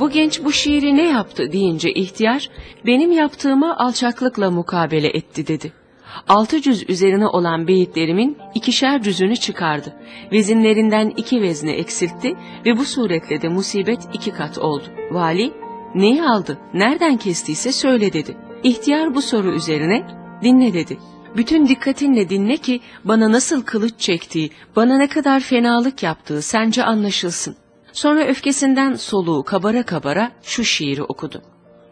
Bu genç bu şiiri ne yaptı deyince ihtiyar, benim yaptığıma alçaklıkla mukabele etti dedi. Altı cüz üzerine olan beyitlerimin ikişer cüzünü çıkardı. Vezinlerinden iki vezni eksiltti ve bu suretle de musibet iki kat oldu. Vali, neyi aldı, nereden kestiyse söyle dedi. İhtiyar bu soru üzerine, dinle dedi. Bütün dikkatinle dinle ki bana nasıl kılıç çektiği, bana ne kadar fenalık yaptığı sence anlaşılsın. Sonra öfkesinden soluğu kabara kabara şu şiiri okudu.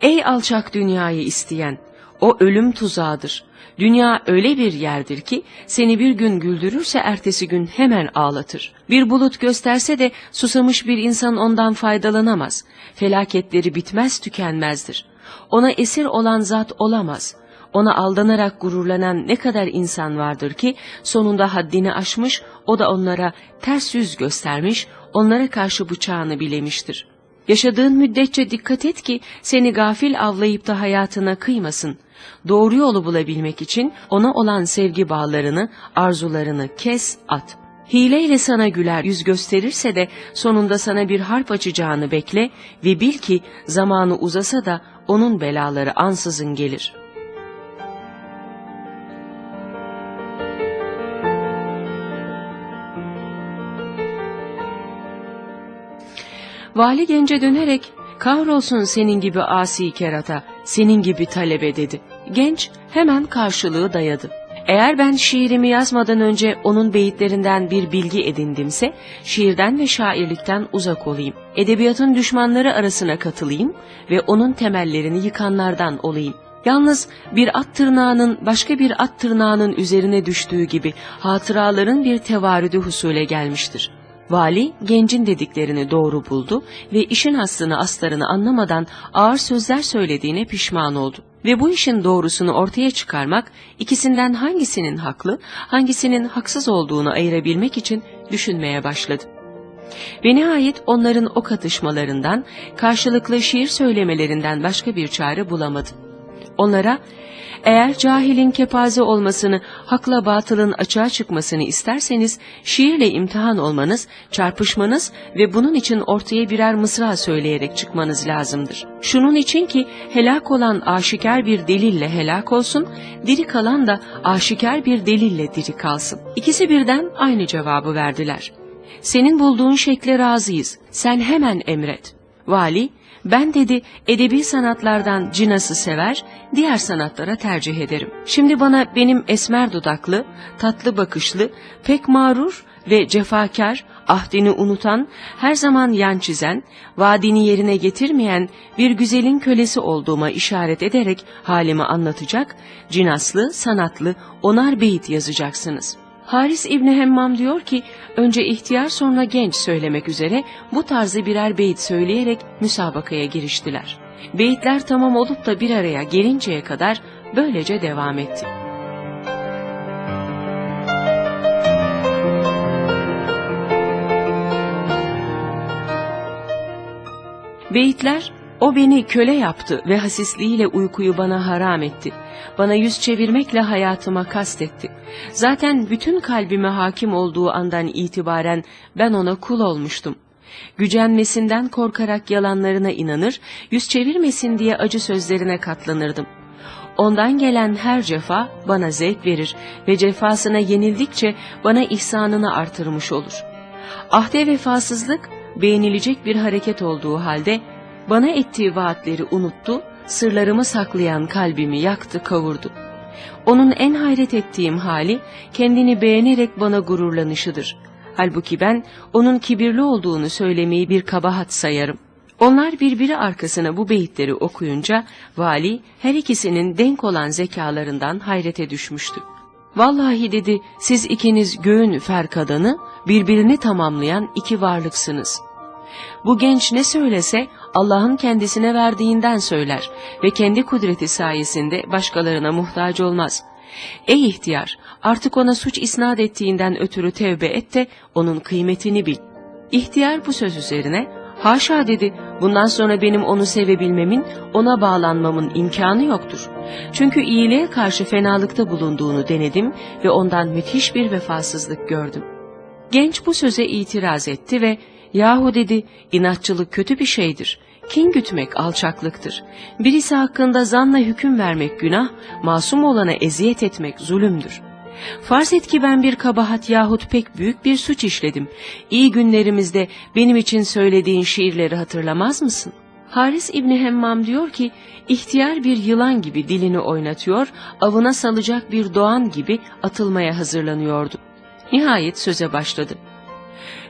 Ey alçak dünyayı isteyen, o ölüm tuzağıdır. Dünya öyle bir yerdir ki seni bir gün güldürürse ertesi gün hemen ağlatır. Bir bulut gösterse de susamış bir insan ondan faydalanamaz. Felaketleri bitmez tükenmezdir. Ona esir olan zat olamaz. Ona aldanarak gururlanan ne kadar insan vardır ki sonunda haddini aşmış, o da onlara ters yüz göstermiş, onlara karşı bıçağını bilemiştir. Yaşadığın müddetçe dikkat et ki seni gafil avlayıp da hayatına kıymasın. Doğru yolu bulabilmek için ona olan sevgi bağlarını, arzularını kes, at. Hileyle sana güler yüz gösterirse de sonunda sana bir harp açacağını bekle ve bil ki zamanı uzasa da onun belaları ansızın gelir.'' Vali gence dönerek kahrolsun senin gibi asi kerata, senin gibi talebe dedi. Genç hemen karşılığı dayadı. Eğer ben şiirimi yazmadan önce onun beyitlerinden bir bilgi edindimse, şiirden ve şairlikten uzak olayım. Edebiyatın düşmanları arasına katılayım ve onun temellerini yıkanlardan olayım. Yalnız bir at tırnağının başka bir at tırnağının üzerine düştüğü gibi hatıraların bir tevarüdü husule gelmiştir. Vali gencin dediklerini doğru buldu ve işin aslını astarını anlamadan ağır sözler söylediğine pişman oldu. Ve bu işin doğrusunu ortaya çıkarmak, ikisinden hangisinin haklı, hangisinin haksız olduğunu ayırabilmek için düşünmeye başladı. Ve nihayet onların o katışmalarından, karşılıklı şiir söylemelerinden başka bir çare bulamadı. Onlara eğer cahilin kepaze olmasını, hakla batılın açığa çıkmasını isterseniz, şiirle imtihan olmanız, çarpışmanız ve bunun için ortaya birer mısra söyleyerek çıkmanız lazımdır. Şunun için ki helak olan aşikar bir delille helak olsun, diri kalan da aşikar bir delille diri kalsın. İkisi birden aynı cevabı verdiler. Senin bulduğun şekle razıyız, sen hemen emret. Vali, ben dedi edebi sanatlardan cinası sever, diğer sanatlara tercih ederim. Şimdi bana benim esmer dudaklı, tatlı bakışlı, pek mağrur ve cefakar, ahdini unutan, her zaman yan çizen, vaadini yerine getirmeyen bir güzelin kölesi olduğuma işaret ederek halimi anlatacak, cinaslı, sanatlı, onar beyit yazacaksınız.'' Haris İbni Hemmam diyor ki, önce ihtiyar sonra genç söylemek üzere bu tarzı birer beyit söyleyerek müsabakaya giriştiler. Beyitler tamam olup da bir araya gelinceye kadar böylece devam etti. Beyitler o beni köle yaptı ve hasisliğiyle uykuyu bana haram etti. Bana yüz çevirmekle hayatıma kastetti. Zaten bütün kalbime hakim olduğu andan itibaren ben ona kul olmuştum. Gücenmesinden korkarak yalanlarına inanır, yüz çevirmesin diye acı sözlerine katlanırdım. Ondan gelen her cefa bana zevk verir ve cefasına yenildikçe bana ihsanını artırmış olur. Ahde vefasızlık beğenilecek bir hareket olduğu halde bana ettiği vaatleri unuttu, sırlarımı saklayan kalbimi yaktı, kavurdu. Onun en hayret ettiğim hali kendini beğenerek bana gururlanışıdır. Halbuki ben onun kibirli olduğunu söylemeyi bir kabahat sayarım. Onlar birbiri arkasına bu beyitleri okuyunca vali her ikisinin denk olan zekalarından hayrete düşmüştü. Vallahi dedi siz ikiniz göğün ferkadanı birbirini tamamlayan iki varlıksınız. Bu genç ne söylese Allah'ın kendisine verdiğinden söyler ve kendi kudreti sayesinde başkalarına muhtaç olmaz. Ey ihtiyar, artık ona suç isnat ettiğinden ötürü tevbe et de onun kıymetini bil. İhtiyar bu söz üzerine, haşa dedi, bundan sonra benim onu sevebilmemin, ona bağlanmamın imkanı yoktur. Çünkü iyiliğe karşı fenalıkta bulunduğunu denedim ve ondan müthiş bir vefasızlık gördüm. Genç bu söze itiraz etti ve Yahu dedi, inatçılık kötü bir şeydir. Kin gütmek alçaklıktır. Birisi hakkında zanla hüküm vermek günah, masum olana eziyet etmek zulümdür. Farz et ki ben bir kabahat yahut pek büyük bir suç işledim. İyi günlerimizde benim için söylediğin şiirleri hatırlamaz mısın? Haris İbni Hemmam diyor ki, ihtiyar bir yılan gibi dilini oynatıyor, avına salacak bir doğan gibi atılmaya hazırlanıyordu. Nihayet söze başladı.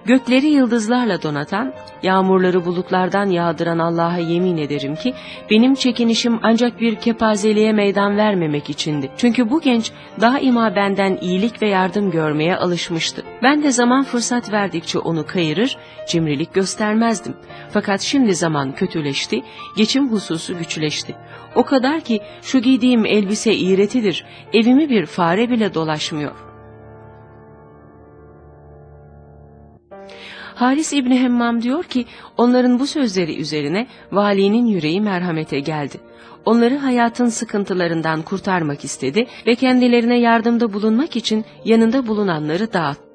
Gökleri yıldızlarla donatan, yağmurları bulutlardan yağdıran Allah'a yemin ederim ki benim çekinişim ancak bir kepazeliğe meydan vermemek içindi. Çünkü bu genç daima benden iyilik ve yardım görmeye alışmıştı. Ben de zaman fırsat verdikçe onu kayırır, cimrilik göstermezdim. Fakat şimdi zaman kötüleşti, geçim hususu güçleşti. O kadar ki şu giydiğim elbise iğretidir, evimi bir fare bile dolaşmıyor.'' Haris İbni Hemmam diyor ki onların bu sözleri üzerine valinin yüreği merhamete geldi. Onları hayatın sıkıntılarından kurtarmak istedi ve kendilerine yardımda bulunmak için yanında bulunanları dağıttı.